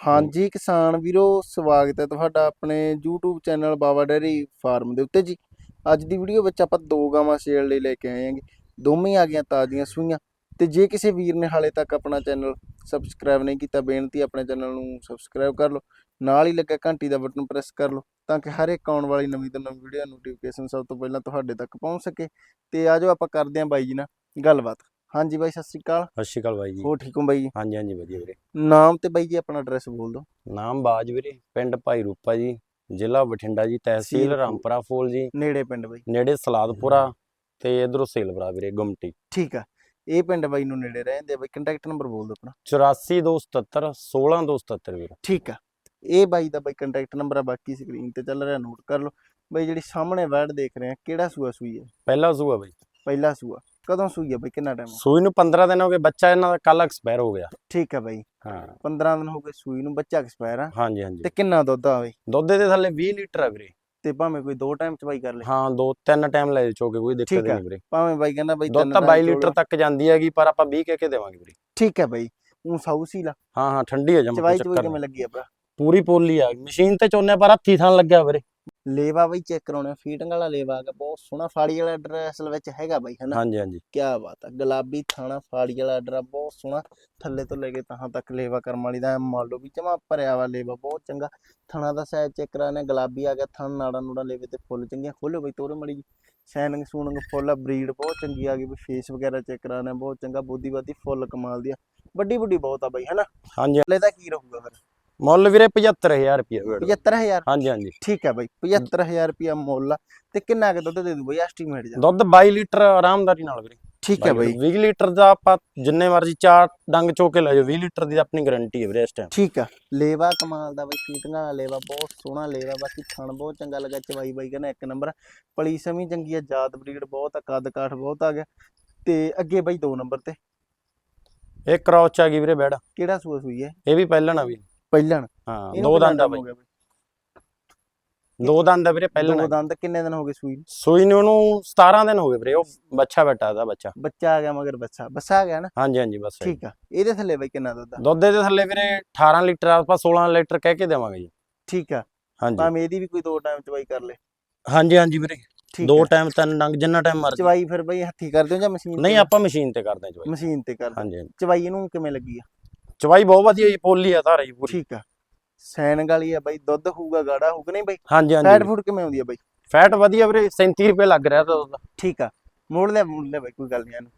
ਹਾਂਜੀ, ਕਿਸਾਨ ਵੀਰੋ, ਸਵਾਗਤ ਹੈ ਤੁਹਾਡਾ ਆਪਣੇ YouTube channel Baba dairy farm ਦੇ ਉੱਤੇ ਜੀ। ਅੱਜ ਦੀ ਵੀਡੀਓ ਵਿੱਚ ਆਪਾਂ ਦੋ ਗਾਵਾਂ ਸੇਲ ਲਈ ਲੈ ਕੇ ਆਏ ਹਾਂਗੇ। ਦੋਵੇਂ ਆ ਗਈਆਂ ਤਾਜ਼ੀਆਂ ਸੂਈਆਂ। ਤੇ ਜੇ ਕਿਸੇ ਵੀਰ ਨੇ ਹਾਲੇ ਤੱਕ ਆਪਣਾ ਚੈਨਲ ਸਬਸਕ੍ਰਾਈਬ ਨਹੀਂ ਕੀਤਾ, ਬੇਨਤੀ ਆਪਣੇ ਚੈਨਲ ਨੂੰ ਸਬਸਕ੍ਰਾਈਬ ਕਰ ਲਓ। ਨਾਲ ਹੀ ਲੱਗਾ ਘੰਟੀ ਦਾ ਬਟਨ ਪ੍ਰੈਸ ਕਰ ਲਓ, ਤਾਂ ਕਿ ਹਰ ਇੱਕ ਆਉਣ ਵਾਲੀ ਨਵੀਂ ਤੋਂ ਨਵੀਂ ਵੀਡੀਓ ਨੋਟੀਫਿਕੇਸ਼ਨ ਸਭ ਤੋਂ ਪਹਿਲਾਂ ਤੁਹਾਡੇ ਤੱਕ ਪਹੁੰਚ ਸਕੇ। ਤੇ ਆਜੋ ਆਪਾਂ ਕਰਦੇ ਹਾਂ ਬਾਈ ਜੀ ਨਾਲ ਗੱਲਬਾਤ। ਹਾਂਜੀ ਬਾਈ ਸਤਿ ਸ਼੍ਰੀ ਅਕਾਲ। ਸਤਿ ਸ਼੍ਰੀ ਅਕਾਲ ਬਾਈ ਜੀ। ਹੋ ਠੀਕ ਹੋ ਬਾਈ? ਜੀ ਹਾਂਜੀ ਹਾਂਜੀ ਵਧੀਆ ਵੀਰੇ। ਨਾਮ ਤੇ ਬਾਈ ਜੀ ਆਪਣਾ ਐਡਰੈਸ ਬੋਲ ਦਿਓ। ਨਾਮ ਬਾਜ ਵੀਰੇ ਪਿੰਡ ਭਾਈ ਰੂਪਾ ਜੀ ਜ਼ਿਲ੍ਹਾ ਬਠਿੰਡਾ ਜੀ ਤਹਿਸੀਲ ਰਾਮਪੁਰਾ ਫੂਲ ਜੀ। ਨੇੜੇ ਪਿੰਡ ਬਾਈ। ਨੇੜੇ ਸਲਾਦਪੁਰਾ ਤੇ ਇਧਰੋਂ ਸੇਲਵਰਾ ਵੀਰੇ ਗੁਮਟੀ। ਠੀਕ ਆ। ਇਹ ਪਿੰਡ ਬਾਈ ਨੂੰ ਨੇੜੇ ਰਹਿੰਦੇ ਬਾਈ। ਕੰਟੈਕਟ ਨੰਬਰ ਬੋਲ ਦਿਓ ਆਪਣਾ। 84277 16277 ਵੀਰੇ। ਠੀਕ ਆ। ਇਹ ਬਾਈ ਦਾ ਬਾਈ ਕੰਟੈਕਟ ਨੰਬਰ ਆ ਬਾਕੀ ਸਕਰੀਨ ਤੇ ਚੱਲ ਰਿਹਾ ਨੋਟ ਕਰ ਲਓ। ਬਾਈ ਜਿਹੜੀ ਸਾਹਮਣੇ ਵੈਡ ਦੇਖ ਰਹੇ ਆ ਕਿਹੜਾ ਸੂਆ ਸੂਈ ਹੈ ਪਹਿਲਾ ਸੂਆ ਬਾਈ। ਪਹਿਲਾ ਸੂਆ। ਕਦੋਂ ਸੂਈ ਹੈ ਬਾਈ? ਕਿੰਨਾ ਟਾਈਮ ਸੂਈ ਨੂੰ 15 ਦਿਨ ਹੋ ਗਏ ਬੱਚਾ ਇਹਨਾਂ ਦਾ ਕੱਲ ਐਕਸਪਾਇਰ ਹੋ ਗਿਆ। ਠੀਕ ਆ ਬਾਈ। ਹਾਂ। 15 ਦਿਨ ਹੋ ਗਏ ਸੂਈ ਨੂੰ ਬੱਚਾ ਐਕਸਪਾਇਰ ਆ। ਹਾਂਜੀ ਹਾਂਜੀ। ਤੇ ਕਿੰਨਾ ਦੁੱਧ ਆ ਬਾਈ? ਦੁੱਧ ਦੇ ਥੱਲੇ 20 ਲੀਟਰ ਆ ਵੀਰੇ। ਤੇ ਭਾਵੇਂ ਕੋਈ ਦੋ ਟਾਈਮ ਚ ਬਾਈ ਕਰ ਲੇ। ਹਾਂ ਦੋ ਤਿੰਨ ਟਾਈਮ ਲੈ ਚੋਕੇ ਕੋਈ ਦਿੱਕਤ ਆ। ਨਹੀਂ ਵੀਰੇ। ਭਾਵੇਂ ਬਾਈ ਕਹਿੰਦਾ ਬਾਈ ਦੁੱਧ ਤਾਂ time 22 ਚੋਲ ਲੀਟਰ ਤੱਕ ਜਾਂਦੀ ਹੈਗੀ ਪਰ ਆਪਾਂ 20 ਕਹਿ ਕੇ ਦੇਵਾਂਗੇ ਵੀਰੇ। ਠੀਕ ਹੈ ਬਾਈ। ਉਹ ਸਾਊਸੀ ਲਾ। ਹਾਂ ਹਾਂ ਠੰਡੀ ਹੈ ਜਮਾ ਚਵਾਈ ਚਵਾਈ ਕਿਵੇਂ ਲੱਗੀ ਆ ਭਰਾ? ਪੂਰੀ ਪੋਲੀ ਆ। ਮਸ਼ੀਨ ਤੇ ਚੋਨੇ ਪਰ ਹੱਥੀ ਥਾਂ ਲੱਗਿਆ ਵੀਰੇ। ਲੇਵਾ ਬਾਈ ਚੈੱਕ ਕਰਾਉਣਾ ਫੀਟਿੰਗ ਵਾਲਾ ਲੇਵਾ ਗਿਆ ਬਹੁਤ ਸੋਹਣਾ ਫਾੜੀ ਵਾਲਾ ਆਰਡਰ ਅਸਲ ਵਿੱਚ ਹੈਗਾ ਬਾਈ ਹਨਾ? ਹਾਂਜੀ ਹਾਂਜੀ। ਕੀ ਬਾਤ ਆ ਗੁਲਾਬੀ ਥਾਣਾ ਫਾੜੀ ਵਾਲਾ ਆ ਬਹੁਤ ਸੋਹਣਾ। ਥੱਲੇ ਤੋਂ ਲੈ ਕੇ ਤਾਂ ਤੱਕ ਲੇਵਾ ਕਰਮ ਵਾਲੀ ਦਾ ਮੰਨ ਲਓ ਵੀ ਜਮਾ ਭਰਿਆ ਵਾ ਲੇਵਾ ਬਹੁਤ ਚੰਗਾ। ਥਣਾ ਦਾ ਸਾਈਜ਼ ਚੈੱਕ ਕਰਾਣੇ ਗੁਲਾਬੀ ਆ ਗਿਆ ਥਣ ਨਾੜਾ ਨੂੜਾ ਲੇਵੇ ਤੇ ਫੁੱਲ ਚੰਗੀਆਂ ਖੋਲੋ ਬਈ ਤੋਰੇ ਮੜੀ ਜੀ ਸ਼ਾਈਨਿੰਗ ਸੂਨਿੰਗ ਫੁੱਲ ਬਰੀਡ ਬਹੁਤ ਚੰਗੀ ਆ ਗਈ ਵੀ ਫੇਸ ਵਗੈਰਾ ਚੈੱਕ ਕਰਾਣਾ ਬਹੁਤ ਚੰਗਾ ਬੋਦੀ ਬਾਦੀ ਫੁੱਲ ਕਮਾਲ ਦੀ ਆ। ਵੱਡੀ ਵੱਡੀ ਬਹੁਤ ਆ ਬਈ ਹਨਾ? ਹਾਂਜੀ। ਹਲੇ ਦਾ ਕੀ ਰਹੂਗਾ ਫਿਰ? ਮੁੱਲ ਵੀਰੇ 75000 ਰੁਪਏ ਵੀਰੇ 75000 ਹਾਂਜੀ ਹਾਂਜੀ। ਠੀਕ ਆ ਬਈ 75000 ਰੁਪਿਆ ਮੁੱਲ ਆ। ਤੇ ਕਿੰਨਾ ਕੁ ਦੁੱਧ ਦੇ ਦੂ ਬਈ ਐਸਟੀਮੇਟ ਜਾ ਦੁੱਧ 22 ਲੀਟਰ ਆਰਾਮਦਾਰੀ ਨਾਲ ਵੀਰੇ। ਠੀਕ ਹੈ ਬਈ। 20 ਲੀਟਰ ਦਾ ਆਪਾਂ ਜਿੰਨੇ ਮਰਜ਼ੀ ਚਾਰ ਡੰਗ ਚੋ ਕੇ ਲੈ ਜਾਓ 20 ਲੀਟਰ ਦੀ ਆਪਣੀ ਗਾਰੰਟੀ ਹੈ ਵੀਰੇ ਇਸ ਟਾਈਮ ਠੀਕ ਆ। ਲੇਵਾ ਕਮਾਲ ਦਾ ਬਈ ਫੀਟਿੰਗਾਂ ਦਾ ਲੇਵਾ ਬਹੁਤ ਸੋਹਣਾ ਲੇਵਾ ਬਾਕੀ ਥਣ ਬਹੁਤ ਚੰਗਾ ਲੱਗਾ ਚਵਾਈ ਬਾਈ ਕਹਿੰਦਾ ਇੱਕ ਨੰਬਰ। ਪਲੀ ਸਮੀ ਚੰਗੀ ਆ ਜਾਤ ਬਰੀਡ ਬਹੁਤ ਆ ਕੱਦ ਕਾਠ ਬਹੁਤ ਆ ਗਿਆ। ਤੇ ਅੱਗੇ ਬਾਈ ਦੋ ਨੰਬਰ ਤੇ। ਇਹ ਕ੍ਰੋਚ ਚ ਆ ਗਈ ਵੀਰੇ ਬੈੜ ਕਿਹੜਾ ਸੂਆ ਸੂਈ ਹੈ? ਇਹ ਵੀ ਪਹਿਲਣ ਆ ਵੀ ਪਹਿਲਣ। ਹਾਂ ਇਹਨੂੰ ਦੋ ਕਿੰਨਾ ਦੰਦ ਆ time ਬਈ। ਹੋ ਗਿਆ ਬਈ? ਦੋ ਦੰਦ ਆ ਵੀਰੇ ਪਹਿਲਣ ਦੋ। ਦੰਦ ਕਿੰਨੇ ਦਿਨ ਹੋ ਗਏ ਸੂਈ ਨੂੰ? ਸੂਈ ਨੂੰ ਉਹਨੂੰ 17 ਦਿਨ ਹੋ ਗਏ ਵੀਰੇ ਉਹ ਬੱਚਾ ਬੈਠਾ ਦਾ ਬੱਚਾ। ਬੱਚਾ ਆ ਗਿਆ ਮਗਰ ਬੱਚਾ ਬੱਸਾ ਆ ਗਿਆ ਨਾ? ਹਾਂਜੀ ਹਾਂਜੀ ਬਸ ਇਹੀ। ਠੀਕ ਆ। ਇਹਦੇ ਥੱਲੇ ਬਾਈ ਕਿੰਨਾ ਦੁੱਧ ਆ? ਦੁੱਧ ਦੇ ਥੱਲੇ ਵੀਰੇ 18 ਲੀਟਰ ਆਪਾਂ 16 ਲੀਟਰ ਕਹਿ ਕੇ ਦੇਵਾਂਗੇ ਜੀ। ਠੀਕ ਆ। ਹਾਂਜੀ। ਭਾਵੇਂ ਇਹਦੀ ਵੀ ਕੋਈ ਦੋ ਟਾਈਮ ਚਵਾਈ ਕਰ ਲੇ। ਹਾਂਜੀ ਹਾਂਜੀ ਵੀਰੇ। ਠੀਕ ਦੋ ਆ। ਟਾਈਮ ਤਿੰਨ ਡੰਗ ਜਿੰਨਾ ਟਾਈਮ ਮਰਜ਼ੀ। ਚਵਾਈ ਫਿਰ ਬਈ ਹੱਥੀ ਕਰਦੇ ਹੋ ਜਾਂ ਮਸ਼ੀਨ ਨਹੀਂ ਆਪਾਂ ਮਸ਼ੀਨ ਤੇ ਕਰਦੇ ਹਾਂ ਚਵਾਈ। ਮਸ਼ੀਨ ਤੇ ਕਰਦੇ ਹਾਂਜੀ ਹਾਂਜੀ। ਚਵਾਈ ਇਹਨੂੰ ਕਿਵੇਂ ਲੱਗੀ ਆ? ਚਵਾਈ ਬਹੁਤ ਵਧੀਆ ਜੀ ਪੋਲੀ ਆ ਧਾਰਾ ਜੀ ਪੂਰੀ। ਠੀਕ ਆ। ਸੈਨ ਵਾਲੀ ਆ ਬਾਈ ਦੁੱਧ ਹੋਊਗਾ ਗਾੜਾ ਹੋਊਗਾ ਨਹੀਂ ਬਾਈ? ਹਾਂਜੀ ਫੈਟ ਹਾਂਜੀ ਫੂਡ ਕਿਵੇਂ ਆਉਂਦੀ ਆ ਬਾਈ? ਫੈਟ ਵਧੀਆ ਵੀਰੇ 37 ਰੁਪਏ ਲੱਗ ਰਿਹਾ ਤਾਂ ਉਹਦਾ ਠੀਕ ਆ। ਮੋੜ ਲੈ ਮੋੜ ਲੈ ਬਾਈ ਕੋਈ ਗੱਲ ਨਹੀਂ ਇਹਨੂੰ।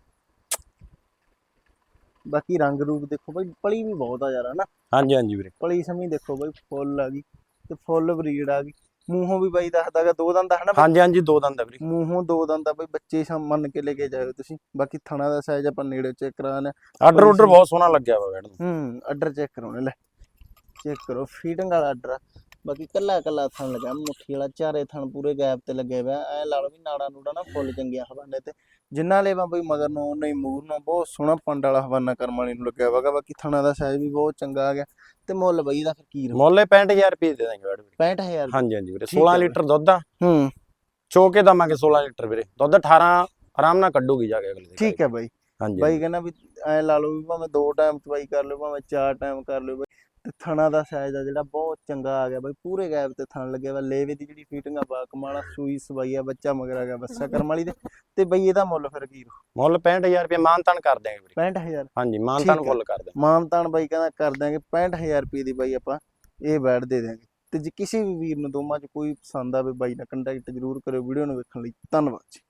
ਬਾਕੀ ਰੰਗ ਰੂਪ ਦੇਖੋ ਬਾਈ ਪਲੀ ਵੀ ਬਹੁਤ ਆ ਯਾਰ ਹਨਾ? ਹਾਂਜੀ ਹਾਂਜੀ ਵੀਰੇ। ਪਲੀ ਸਮੀ ਦੇਖੋ ਬਾਈ ਫੁੱਲ ਆ ਗਈ ਤੇ ਫੁੱਲ ਬਰੀਡ ਆ ਗਈ। ਮੂੰਹੋਂ ਵੀ ਬਾਈ ਦੱਸਦਾਗਾ ਦੋ ਦੰਦ ਆ ਹਨਾ ਬਾਈ? ਹਾਂਜੀ ਹਾਂਜੀ ਦੋ ਦੰਦ ਆ ਵੀਰੇ। ਮੂੰਹੋਂ ਦੋ ਦੰਦ ਆ ਬਾਈ ਬੱਚੇ ਸਮ ਮੰਨ ਕੇ ਲੈ ਕੇ ਜਾਇਓ ਤੁਸੀਂ। ਬਾਕੀ ਥਣਾ ਦਾ ਸਾਈਜ਼ ਆਪਾਂ ਨੇੜੇ ਚੈੱਕ ਕਰਾਣਾ ਆਰਡਰ ਆਰਡਰ ਬਹੁਤ ਸੋਹਣਾ ਲੱਗਿਆ ਵਾ ਮੈਡਮ ਹੂੰ ਆਰਡਰ ਚੈੱਕ ਕਰਾਉਣੇ ਲੈ। ਚੈੱਕ ਕਰੋ ਫੀਡਿੰਗ ਵਾਲਾ ਆਰਡਰ ਬਾਕੀ ਕੱਲਾ ਕੱਲਾ ਥਣ ਲੱਗਾ ਮੁੱਠੀ ਵਾਲਾ ਚਾਰੇ ਥਣ ਪੂਰੇ ਗੈਪ ਤੇ ਲੱਗੇ ਹੋਇਆ ਐ ਲਾ ਲਓ ਵੀ ਨਾੜਾ ਨੂੜਾ ਨਾ ਫੁੱਲ ਚੰਗੀਆਂ ਹਵਾਨੇ ਤੇ। ਜਿੰਨਾ ਲੈਵਾ ਬਈ ਮਗਰ ਨੂੰ ਉਹਨਾਂ ਹੀ ਮੂਰ ਨੂੰ ਬਹੁਤ ਸੋਹਣਾ ਪੰਡ ਵਾਲਾ ਹਵਾਨਾ ਕਰਮ ਵਾਲੀ ਨੂੰ ਲੱਗਿਆ ਵਾਗਾ ਬਾਕੀ ਥਣਾ ਦਾ ਸਾਈਜ਼ ਵੀ ਬਹੁਤ ਚੰਗਾ ਆ ਗਿਆ। ਤੇ ਮੁੱਲ ਬਈ ਦਾ ਫਿਰ ਕੀ ਰਹੂ? ਮੁੱਲ ਇਹ 65000 ਰੁਪਏ ਦੇ ਦਾਂਗੇ ਮੈਡਮ 65000 ਹਾਂਜੀ ਹਾਂਜੀ ਵੀਰੇ। ਠੀਕ 16 ਹੈ ਵੀਰੇ। ਲੀਟਰ ਦੁੱਧ ਆ। ਹੂੰ। ਚੋਕੇ ਦਵਾਂਗੇ 16 ਲੀਟਰ ਵੀਰੇ। ਦੁੱਧ 18 ਆਰਾਮ ਨਾਲ ਕੱਢੂਗੀ ਜਾ ਕੇ ਅਗਲੇ ਠੀਕ ਹੈ ਬਾਈ। ਹਾਂਜੀ ਬਾਈ ਕਹਿੰਦਾ ਵੀ ਐ ਲਾ ਲਓ ਵੀ ਭਾਵੇਂ ਦੋ ਟਾਈਮ ਚਵਾਈ ਕਰ ਲਿਓ ਭਾਵੇਂ ਚਾਰ ਟਾਈਮ ਕਰ ਲਿਓ। ਤੇ ਥਣਾ ਦਾ ਸਾਈਜ਼ ਆ ਜਿਹੜਾ ਬਹੁਤ ਚੰਗਾ ਆ ਗਿਆ ਬਾਈ ਪੂਰੇ ਗੈਪ ਤੇ ਥਣ ਲੱਗਿਆ ਵਾ ਲੇਵੇ ਦੀ ਜਿਹੜੀ ਫੀਟਿੰਗ ਆ ਬਾ ਕਮਾਣਾ ਸੂਈ ਸਵਾਈ ਆ ਬੱਚਾ ਮਗਰ ਆ ਗਿਆ ਬੱਸਾ ਕਰਮ ਵਾਲੀ ਦੇ। ਤੇ ਬਈ ਇਹਦਾ ਮੁੱਲ ਫਿਰ ਕੀ ਰਹੂ? ਮੁੱਲ 65000 ਰੁਪਏ ਮਾਨਤਾਨ ਕਰ ਦਿਆਂਗੇ ਵੀਰੇ 65000 ਹਾਂਜੀ ਮਾਨਤਾਨ। ਫੁੱਲ ਕਰ ਦਿਆਂਗੇ। ਮਾਨਤਾਨ ਬਾਈ ਕਹਿੰਦਾ ਕਰ ਦਾਂਗੇ 65000 ਰੁਪਏ ਦੀ ਬਾਈ ਆਪਾਂ ਇਹ ਬੈਡ ਦੇ ਦਾਂਗੇ ਤੇ ਜੇ ਕਿਸੇ ਵੀ ਵੀਰ ਨੂੰ ਦੋਵਾਂ ਚ ਕੋਈ ਪਸੰਦ ਆਵੇ ਬਾਈ ਨਾਲ ਕੰਟੈਕਟ ਜ਼ਰੂਰ ਕਰਿਓ ਵੀਡੀਓ ਨੂੰ ਵੇਖਣ ਲਈ ਧੰਨਵਾਦ ਜੀ।